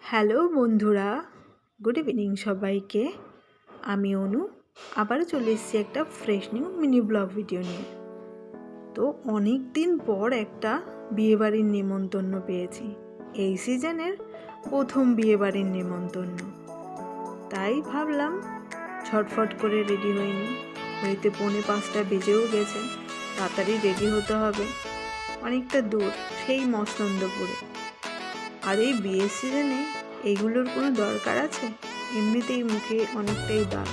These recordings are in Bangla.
হ্যালো বন্ধুরা, গুড ইভিনিং সবাইকে। আমি অনু, আবারও চলে এসেছি একটা fresh new mini vlog video নিয়ে। তো অনেক দিন পর একটা বিয়েবাড়ির নেমন্তন্ন পেয়েছি। এই সিজনের প্রথম বিয়েবাড়ির নেমন্তন্ন তাই ভাবলাম ছটফট করে রেডি হয়নি হইতে পৌনে পাঁচটা বেজেও গেছে, তাড়াতাড়ি রেডি হতে হবে। অনেকটা দূর, সেই মস্তন্দপুরে আর এই বিয়ের সিজনে এগুলোর কোনো দরকার আছে? এমনিতেই মুখে অনেকটাই দাগ।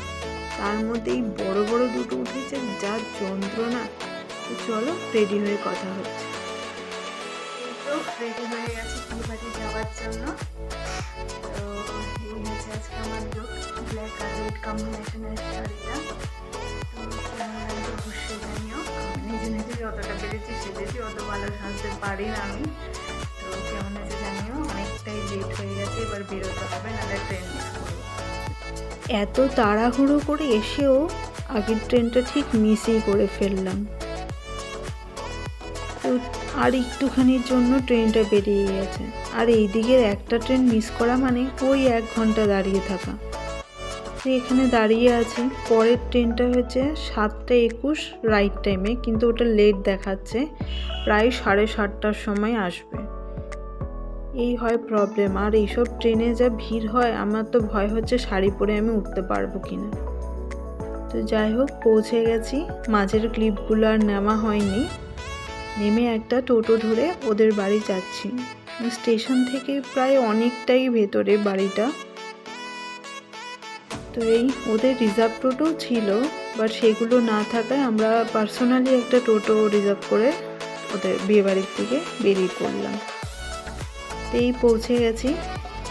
তার মধ্যে এই বড় বড় দুটো উঠেছে যা যন্ত্রণা। তো চলো রেডি হয়ে কথা হচ্ছে। রেডি হয়ে গেছে বিয়েবাড়ি যাওয়ার জন্য। তো এই হচ্ছে আজকে আমার লুক ব্ল্যাক আর রেড কম্বিনেশনের শাড়িটা। তো অবশ্যই জানিও। নিজে নিজে যতটা পেরেছি সেজেছি অত ভালো সাজতে পারি না আমি। এত তাড়াহুড়ো করে এসেও আগের ট্রেনটা ঠিক মিসই করে ফেললাম। তো আর একটুখানির জন্য ট্রেনটা বেরিয়ে গেছে। আর এই দিকের একটা ট্রেন মিস করা মানে ওই এক ঘণ্টা দাঁড়িয়ে থাকা। তো এখানে দাঁড়িয়ে আছি। পরের ট্রেনটা হচ্ছে সাতটা একুশ রাইট টাইমে কিন্তু ওটা লেট দেখাচ্ছে। প্রায় সাড়ে সাতটার সময় আসবে। এই হয় প্রবলেম আর এইসব ট্রেনে যা ভিড় হয়, আমার তো ভয় হচ্ছে শাড়ি পরে আমি উঠতে পারব কি না তো যাই হোক, পৌঁছে গেছি। মাঝের ক্লিপগুলো আর নেওয়া হয়নি। নেমে একটা টোটো ধরে ওদের বাড়ি যাচ্ছি। স্টেশন থেকে প্রায় অনেকটাই ভেতরে বাড়িটা। তো এই ওদের রিজার্ভ টোটো ছিল বাট সেগুলো না থাকায় আমরা পার্সোনালি একটা টোটো রিজার্ভ করে ওদের বিয়েবাড়ির থেকে বেরিয়ে পড়লাম। এই পৌঁছে গেছি।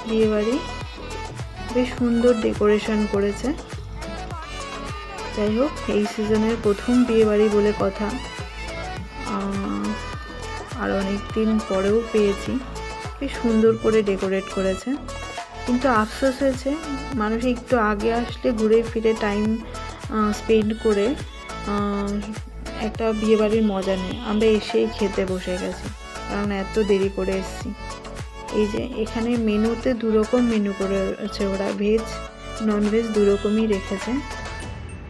বিয়েবাড়ি। বেশ সুন্দর ডেকোরেশন করেছে। যাই হোক এই সিজনের প্রথম বিয়েবাড়ি বলে কথা। আর অনেক দিন পরেও পেয়েছি। বেশ সুন্দর করে ডেকোরেট করেছে। কিন্তু আফসোস হয়েছে, মানুষ একটু আগে আসলে ঘুরে ফিরে টাইম স্পেন্ড করে একটা বিয়েবাড়ির মজা নেই আমরা এসেই খেতে বসে গেছি। কারণ এত দেরি করে এসেছি। এই যে এখানে মেনুতে দুরকম মেনু করেছে ওরা, ভেজ ননভেজ দুরকমই রেখেছে।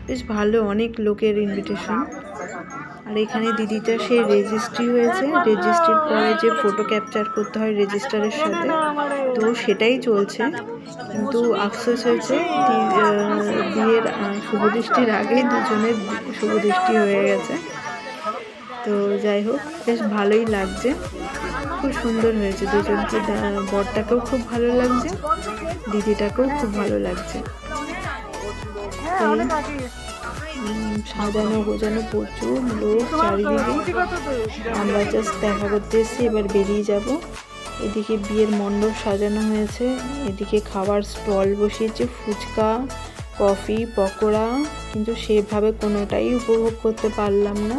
বেশ ভালো, অনেক লোকের ইনভিটেশন আর এখানে দিদিটা সে রেজিস্ট্রি হয়েছে। রেজিস্ট্রির পরে যে ফটো ক্যাপচার করতে হয় রেজিস্টারের সাথে, তো সেটাই চলছে। কিন্তু আফসোস হয়েছে বিয়ের শুভদৃষ্টির আগেই দুজনের শুভদৃষ্টি হয়ে গেছে। তো যাই হোক, বেশ ভালোই লাগছে। খুব সুন্দর হয়েছে দুজনকে। বরটাকেও খুব ভালো লাগছে, দিদিটাকেও খুব ভালো লাগছে। সাজানো গোজানো প্রচুর লোক চারিদিকে। আমরা জাস্ট দেখা করতে এসেছি, এবার বেরিয়ে যাব। এদিকে বিয়ের মণ্ডপ সাজানো হয়েছে, এদিকে খাবার স্টল বসিয়েছে, ফুচকা, কফি, পকোড়া। কিন্তু সেভাবে কোনোটাই উপভোগ করতে পারলাম না।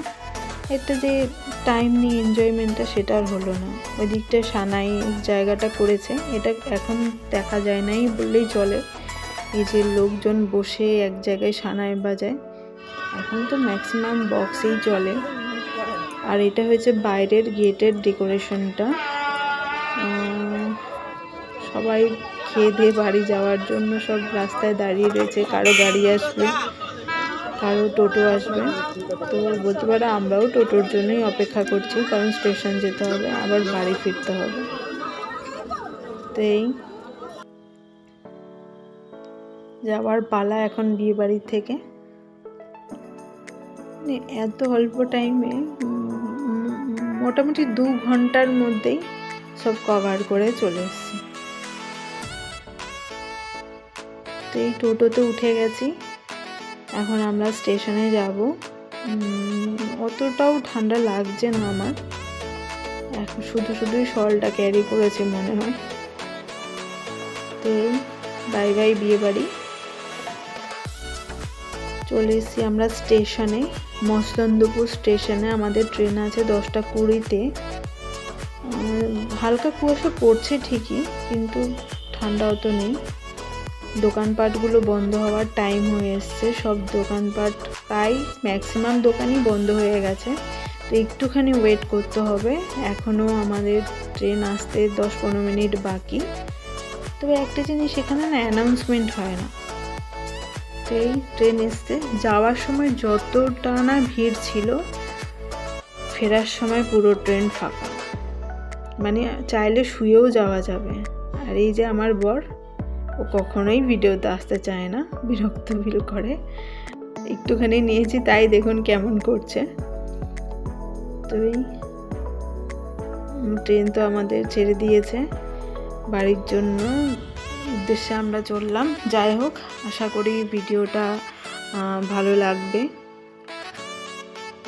একটা যে টাইম নিয়ে এনজয়মেন্টটা সেটা আর হলো না। ওই দিকটা সানাই জায়গাটা করেছে, এটা এখন দেখা যায় নাই বললেই চলে। এই যে লোকজন বসে এক জায়গায় সানায় বাজায়, এখন তো ম্যাক্সিমাম বক্সেই চলে। আর এটা হয়েছে বাইরের গেটের ডেকোরেশনটা। সবাই খেয়ে দিয়ে বাড়ি যাওয়ার জন্য সব রাস্তায় দাঁড়িয়ে রয়েছে, কারও গাড়ি আসবে। কারও টোটো আসবে। তো বলতে পারো আমরাও টোটোর জন্যই অপেক্ষা করছি, কারণ স্টেশন যেতে হবে, আবার বাড়ি ফিরতে হবে। তো এই। যাওয়ার পালা এখন বিয়ে বাড়ির থেকে। মানে এত অল্প টাইমে মোটামুটি দু ঘণ্টার মধ্যেই সব কভার করে চলে এসছি। তো এই টোটোতে উঠে গেছি। এখন আমরা স্টেশনে যাব। অতটাও ঠান্ডা লাগছে না আমার। এখন শুধু শুধুই শলটা ক্যারি করেছে মনে হয়। তো বাই বাই বিয়ে বাড়ি। চলে এসেছি আমরা স্টেশনে মসলন্দপুর স্টেশনে। আমাদের ট্রেন আছে দশটা কুড়িতে। হালকা কুয়াশা পড়ছে ঠিকই, কিন্তু ঠান্ডা অত নেই। দোকানপাটগুলো বন্ধ হওয়ার টাইম হয়ে এসছে। সব দোকানপাট প্রায় ম্যাক্সিমাম দোকানই বন্ধ হয়ে গেছে। তো একটুখানি ওয়েট করতে হবে। এখনও আমাদের ট্রেন আসতে দশ পনেরো মিনিট বাকি। তবে একটা জিনিস এখানে না অ্যানাউন্সমেন্ট হয় না। তো এই ট্রেন এসতে যাওয়ার সময় যতটা না ভিড় ছিল, ফেরার সময় পুরো ট্রেন ফাঁকা। মানে চাইলে শুয়েও যাওয়া যাবে। আর এই যে আমার বর ও কখনোই ভিডিওতে আসতে চায় না, বিরক্ত ফিল করে। একটুখানি নিয়েছি, তাই দেখুন কেমন করছে। তো এই ট্রেন তো আমাদের ছেড়ে দিয়েছে। বাড়ির জন্য উদ্দেশ্যে আমরা চললাম। যাই হোক, আশা করি ভিডিওটা ভালো লাগবে।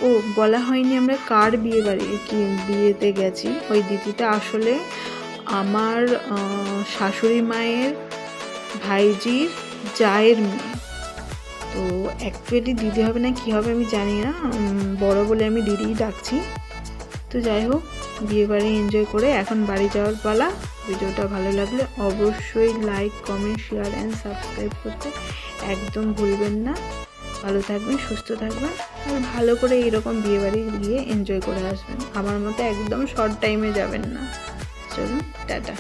ও, বলা হয়নি আমরা কার বিয়ে বাড়ি, কি বিয়েতে গেছি। ওই দিদিটা আসলে আমার শাশুড়ি মায়ের ভাইজির জায়ের মেয়ে। তো অ্যাকচুয়ালি দিদি হবে না, কি হবে আমি জানি না। বড় বলে আমি দিদিই ডাকছি। তো যাই হোক, বিয়ে বাড়ি এনজয় করে এখন বাড়ি যাওয়ার পালা। ভিডিওটা ভালো লাগলে অবশ্যই like comment share and subscribe করতে একদম ভুলবেন না। ভালো থাকবেন, সুস্থ থাকবেন আর ভালো করে এরকম বিয়ে বাড়ি গিয়ে এনজয় করে আসবেন। আমার মতো একদম শর্ট টাইমে যাবেন না। চলুন, টাটা।